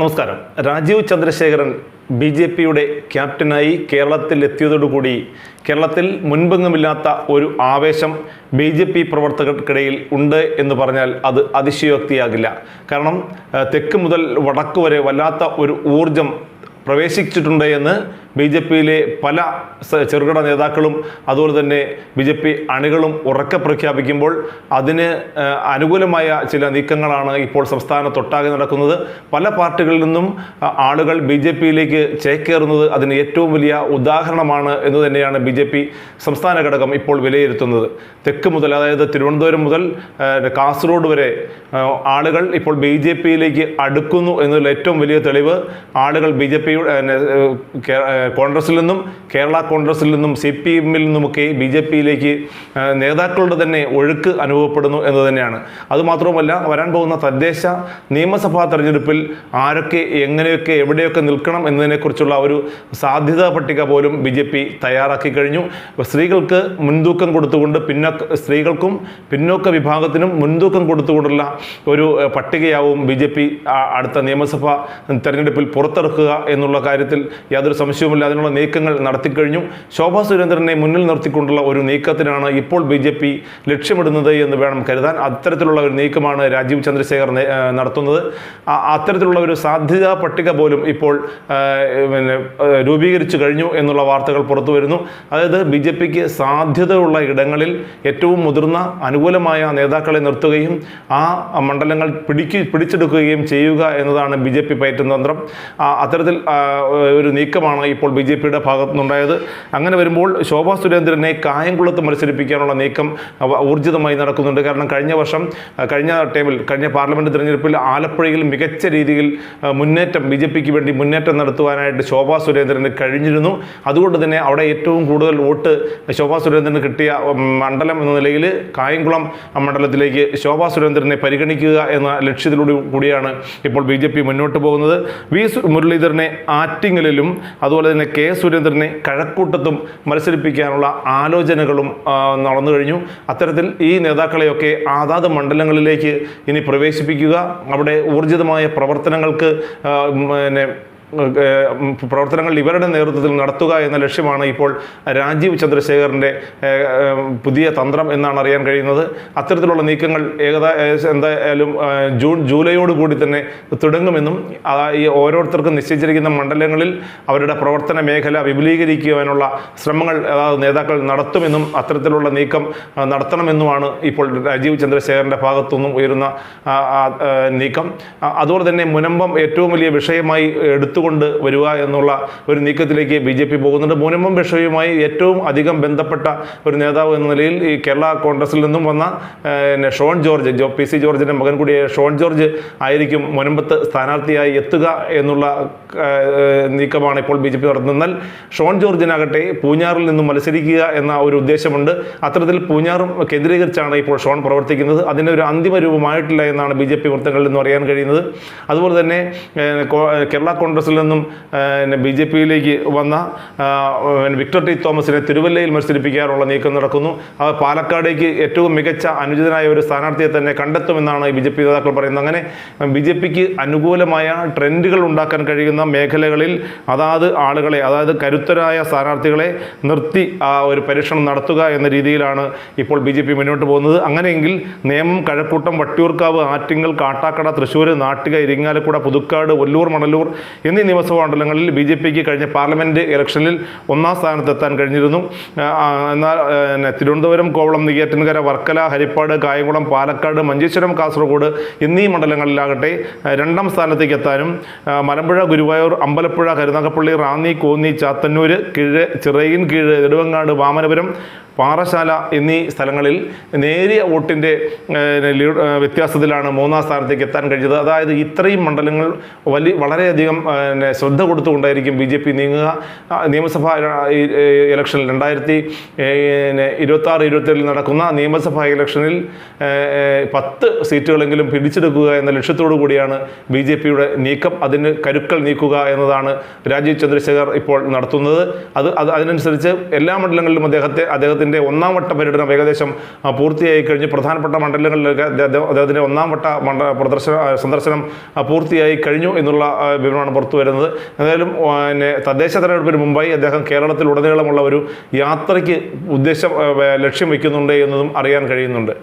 നമസ്കാരം. Rajeev Chandrasekharan B J പിയുടെ ക്യാപ്റ്റനായി കേരളത്തിൽ എത്തിയതോടുകൂടി കേരളത്തിൽ മുൻപെങ്ങുമില്ലാത്ത ഒരു ആവേശം ബി ജെ പി പ്രവർത്തകർക്കിടയിൽ ഉണ്ട് എന്ന് പറഞ്ഞാൽ അത് അതിശയോക്തിയാകില്ല. കാരണം തെക്ക് മുതൽ വടക്ക് വരെ വല്ലാത്ത ഒരു ഊർജം പ്രവേശിച്ചിട്ടുണ്ട് എന്ന് ബി ജെ പിയിലെ പല ചെറുകിട നേതാക്കളും അതുപോലെ തന്നെ ബി ജെ പി അണികളും ഉറക്കെ പ്രഖ്യാപിക്കുമ്പോൾ അതിന് അനുകൂലമായ ചില നീക്കങ്ങളാണ് ഇപ്പോൾ സംസ്ഥാനത്തൊട്ടാകെ നടക്കുന്നത്. പല പാർട്ടികളിൽ നിന്നും ആളുകൾ ബി ജെ പിയിലേക്ക് ചേക്കേറുന്നത് അതിന് ഏറ്റവും വലിയ ഉദാഹരണമാണ് എന്ന് തന്നെയാണ് ബി ജെ പി സംസ്ഥാന ഘടകം ഇപ്പോൾ വിലയിരുത്തുന്നത്. തെക്ക് മുതൽ അതായത് തിരുവനന്തപുരം മുതൽ കാസർഗോഡ് വരെ ആളുകൾ ഇപ്പോൾ ബി ജെ പിയിലേക്ക് അടുക്കുന്നു എന്നതിൽ ഏറ്റവും വലിയ തെളിവ് ആളുകൾ ബി ജെ പി കോൺഗ്രസിൽ നിന്നും കേരള കോൺഗ്രസിൽ നിന്നും സി പി എമ്മിൽ നിന്നുമൊക്കെ ബി ജെ പിയിലേക്ക് നേതാക്കളുടെ തന്നെ ഒഴുക്ക് അനുഭവപ്പെടുന്നു എന്ന് തന്നെയാണ്. അതുമാത്രവുമല്ല വരാൻ പോകുന്ന തദ്ദേശ നിയമസഭാ തെരഞ്ഞെടുപ്പിൽ ആരൊക്കെ എങ്ങനെയൊക്കെ എവിടെയൊക്കെ നിൽക്കണം എന്നതിനെക്കുറിച്ചുള്ള ഒരു സാധ്യതാ പട്ടിക പോലും ബി ജെ പി തയ്യാറാക്കി കഴിഞ്ഞു. സ്ത്രീകൾക്ക് മുൻതൂക്കം കൊടുത്തുകൊണ്ട് പിന്നോക്ക സ്ത്രീകൾക്കും പിന്നോക്ക വിഭാഗത്തിനും മുൻതൂക്കം കൊടുത്തുകൊണ്ടുള്ള ഒരു പട്ടികയാവും ബി ജെ പി അടുത്ത നിയമസഭാ തെരഞ്ഞെടുപ്പിൽ പുറത്തിറക്കുക എന്നുള്ള കാര്യത്തിൽ യാതൊരു സംശയവുമില്ല. അതിനുള്ള നീക്കങ്ങൾ നടത്തിക്കഴിഞ്ഞു. ശോഭാ സുരേന്ദ്രനെ മുന്നിൽ നിർത്തിക്കൊണ്ടുള്ള ഒരു നീക്കത്തിനാണ് ഇപ്പോൾ ബി ജെ പി ലക്ഷ്യമിടുന്നത് എന്ന് വേണം കരുതാൻ. അത്തരത്തിലുള്ള ഒരു നീക്കമാണ് രാജീവ് ചന്ദ്രശേഖർ നടത്തുന്നത്. അത്തരത്തിലുള്ള ഒരു സാധ്യതാ പട്ടിക പോലും ഇപ്പോൾ പിന്നെ രൂപീകരിച്ചു കഴിഞ്ഞു എന്നുള്ള വാർത്തകൾ പുറത്തു വരുന്നു. അതായത് ബി ജെ പിക്ക് സാധ്യതയുള്ള ഇടങ്ങളിൽ ഏറ്റവും മുതിർന്ന അനുകൂലമായ നേതാക്കളെ നിർത്തുകയും ആ മണ്ഡലങ്ങൾ പിടിക്ക് പിടിച്ചെടുക്കുകയും ചെയ്യുക എന്നതാണ് ബി ജെ പി പയറ്റുന്ന തന്ത്രം. അത്തരത്തിൽ ഒരു നീക്കമാണ് ഇപ്പോൾ ബി ജെ പിയുടെ ഭാഗത്തുനിന്നുണ്ടായത്. അങ്ങനെ വരുമ്പോൾ ശോഭാ സുരേന്ദ്രനെ കായംകുളത്ത് മത്സരിപ്പിക്കാനുള്ള നീക്കം ഊർജിതമായി നടക്കുന്നുണ്ട്. കാരണം കഴിഞ്ഞ വർഷം കഴിഞ്ഞ ടൈമിൽ കഴിഞ്ഞ പാർലമെന്റ് തിരഞ്ഞെടുപ്പിൽ ആലപ്പുഴയിൽ മികച്ച രീതിയിൽ മുന്നേറ്റം ബി ജെ പിക്ക് വേണ്ടി മുന്നേറ്റം നടത്തുവാനായിട്ട് ശോഭാ സുരേന്ദ്രന് കഴിഞ്ഞിരുന്നു. അതുകൊണ്ട് തന്നെ അവിടെ ഏറ്റവും കൂടുതൽ വോട്ട് ശോഭാ സുരേന്ദ്രന് കിട്ടിയ മണ്ഡലം എന്ന നിലയിൽ കായംകുളം മണ്ഡലത്തിലേക്ക് ശോഭാ സുരേന്ദ്രനെ പരിഗണിക്കുക എന്ന ലക്ഷ്യത്തിലൂടെ കൂടിയാണ് ഇപ്പോൾ ബി മുന്നോട്ട് പോകുന്നത്. വി മുരളീധരനെ ആറ്റിങ്ങലിലും അതുപോലെ തന്നെ കെ സുരേന്ദ്രനെ കഴക്കൂട്ടത്തും മത്സരിപ്പിക്കാനുള്ള ആലോചനകളും നടന്നു കഴിഞ്ഞു. അത്തരത്തിൽ ഈ നേതാക്കളെയൊക്കെ അതാത് മണ്ഡലങ്ങളിലേക്ക് ഇനി പ്രവേശിപ്പിക്കുക അവിടെ ഊർജിതമായ പ്രവർത്തനങ്ങൾക്ക് പിന്നെ പ്രവർത്തനങ്ങൾ ഇവരുടെ നേതൃത്വത്തിൽ നടത്തുക എന്ന ലക്ഷ്യമാണ് ഇപ്പോൾ രാജീവ് ചന്ദ്രശേഖറിന്റെ പുതിയ തന്ത്രം എന്നാണ് അറിയാൻ കഴിയുന്നത്. അത്തരത്തിലുള്ള നീക്കങ്ങൾ ഏകദേശം എന്തായാലും ജൂൺ ജൂലൈയോട് കൂടി തന്നെ തുടങ്ങുമെന്നും ഈ ഓരോരുത്തർക്കും നിശ്ചയിച്ചിരിക്കുന്ന മണ്ഡലങ്ങളിൽ അവരുടെ പ്രവർത്തന മേഖല വിപുലീകരിക്കുവാനുള്ള ശ്രമങ്ങൾ അതായത് നേതാക്കൾ നടത്തുമെന്നും അത്തരത്തിലുള്ള നീക്കം നടത്തണമെന്നുമാണ് ഇപ്പോൾ രാജീവ് ചന്ദ്രശേഖറിന്റെ ഭാഗത്തുനിന്നും ഉയരുന്ന നീക്കം. അതുപോലെ തന്നെ മുനമ്പം ഏറ്റവും വലിയ വിഷയമായി എടുത്തുകൊണ്ട് വരിക എന്നുള്ള ഒരു നീക്കത്തിലേക്ക് ബി ജെ പി പോകുന്നുണ്ട്. മൂനമ്മം വിഷയവുമായി ഏറ്റവും അധികം ബന്ധപ്പെട്ട ഒരു നേതാവ് എന്ന നിലയിൽ ഈ കേരള കോൺഗ്രസിൽ നിന്നും വന്ന പിന്നെ ഷോൺ ജോർജ് ജോ പി സി ജോർജിന്റെ മകൻ കൂടിയായ ഷോൺ ജോർജ് ആയിരിക്കും മുനമ്പത്ത് സ്ഥാനാർത്ഥിയായി എത്തുക എന്നുള്ള നീക്കമാണ് ഇപ്പോൾ ബി ജെ പി നടത്തുന്നത്. ഷോൺ ജോർജിനാകട്ടെ പൂഞ്ഞാറിൽ നിന്നും മത്സരിക്കുക എന്ന ഒരു ഉദ്ദേശമുണ്ട്. അത്തരത്തിൽ പൂഞ്ഞാറും കേന്ദ്രീകരിച്ചാണ് ഇപ്പോൾ ഷോൺ പ്രവർത്തിക്കുന്നത്. അതിന്റെ ഒരു അന്തിമ രൂപമായിട്ടില്ല എന്നാണ് ബി ജെ പി വൃത്തങ്ങളിൽ നിന്നും അറിയാൻ കഴിയുന്നത്. അതുപോലെ തന്നെ കേരള കോൺഗ്രസിൽ നിന്നും പിന്നെ ബി ജെ പിയിലേക്ക് വന്ന വിക്ടർ ടി തോമസിനെ തിരുവല്ലയിൽ മത്സരിപ്പിക്കാനുള്ള നീക്കം നടക്കുന്നു. അത് പാലക്കാടേക്ക് ഏറ്റവും മികച്ച അനുചിതനായ ഒരു സ്ഥാനാർത്ഥിയെ തന്നെ കണ്ടെത്തുമെന്നാണ് ബി ജെ പി നേതാക്കൾ പറയുന്നത്. അങ്ങനെ ബി ജെ പിക്ക് അനുകൂലമായ ട്രെൻഡുകൾ ഉണ്ടാക്കാൻ കഴിയുന്ന മേഖലകളിൽ അതാത് ആളുകളെ അതായത് കരുത്തരായ സ്ഥാനാർത്ഥികളെ നിർത്തി ആ ഒരു പരീക്ഷണം നടത്തുക എന്ന രീതിയിലാണ് ഇപ്പോൾ ബി ജെ പി മുന്നോട്ട് പോകുന്നത്. അങ്ങനെയെങ്കിൽ നേമം കഴക്കൂട്ടം വട്ടിയൂർക്കാവ് ആറ്റിങ്ങൽ കാട്ടാക്കട തൃശ്ശൂർ നാട്ടിക ഇരിങ്ങാലക്കുട പുതുക്കാട് ഒല്ലൂർ മണലൂർ എന്നീ നിയമസഭാ മണ്ഡലങ്ങളിൽ ബി ജെ പിക്ക് കഴിഞ്ഞ പാർലമെന്റ് ഇലക്ഷനിൽ ഒന്നാം സ്ഥാനത്തെത്താൻ കഴിഞ്ഞിരുന്നു. എന്നാൽ തിരുവനന്തപുരം കോവളം നെയ്യാറ്റിൻകര വർക്കല ഹരിപ്പാട് കായംകുളം പാലക്കാട് മഞ്ചേശ്വരം കാസർഗോഡ് എന്നീ മണ്ഡലങ്ങളിലാകട്ടെ രണ്ടാം സ്ഥാനത്തേക്ക് എത്താനും മലമ്പുഴ ഗുരുവായൂർ അമ്പലപ്പുഴ കരുനാഗപ്പള്ളി റാന്നി കോന്നി ചാത്തന്നൂർ കീഴ് ചിറയിൻ കീഴ് നെടുവങ്ങാട് വാമനപുരം പാറശാല എന്നീ സ്ഥലങ്ങളിൽ നേരിയ വോട്ടിന്റെ വ്യത്യാസത്തിലാണ് മൂന്നാം സ്ഥാനത്തേക്ക് എത്താൻ കഴിഞ്ഞത്. അതായത് ഇത്രയും മണ്ഡലങ്ങൾ വലിയ വളരെയധികം പിന്നെ ശ്രദ്ധ കൊടുത്തുകൊണ്ടായിരിക്കും ബി ജെ പി നീങ്ങുക. നിയമസഭ ഇലക്ഷനിൽ രണ്ടായിരത്തി ഇരുപത്തി ആറ് ഇരുപത്തേഴിൽ നടക്കുന്ന നിയമസഭാ ഇലക്ഷനിൽ പത്ത് സീറ്റുകളെങ്കിലും പിടിച്ചെടുക്കുക എന്ന ലക്ഷ്യത്തോടു കൂടിയാണ് ബി ജെ പിയുടെ നീക്കം. അതിന് കരുക്കൾ നീക്കുക എന്നതാണ് രാജീവ് ചന്ദ്രശേഖർ ഇപ്പോൾ നടത്തുന്നത്. അത് അത് അതിനനുസരിച്ച് എല്ലാ മണ്ഡലങ്ങളിലും അദ്ദേഹത്തെ അദ്ദേഹത്തെ അദ്ദേഹത്തിന്റെ ഒന്നാം വട്ട പര്യടനം ഏകദേശം പൂർത്തിയായി കഴിഞ്ഞ്. പ്രധാനപ്പെട്ട മണ്ഡലങ്ങളിലൊക്കെ അദ്ദേഹം- അദ്ദേഹത്തിന്റെ ഒന്നാം വട്ട മണ്ഡ പ്രദർശന സന്ദർശനം പൂർത്തിയായി കഴിഞ്ഞു എന്നുള്ള വിവരമാണ് പുറത്തു വരുന്നത്. എന്തായാലും പിന്നെ തദ്ദേശ തെരഞ്ഞെടുപ്പിന് മുമ്പായി അദ്ദേഹം കേരളത്തിൽ ഉടനീളമുള്ള ഒരു യാത്രയ്ക്ക് ഉദ്ദേശം ലക്ഷ്യം വയ്ക്കുന്നുണ്ട് എന്നതും അറിയാൻ കഴിയുന്നുണ്ട്.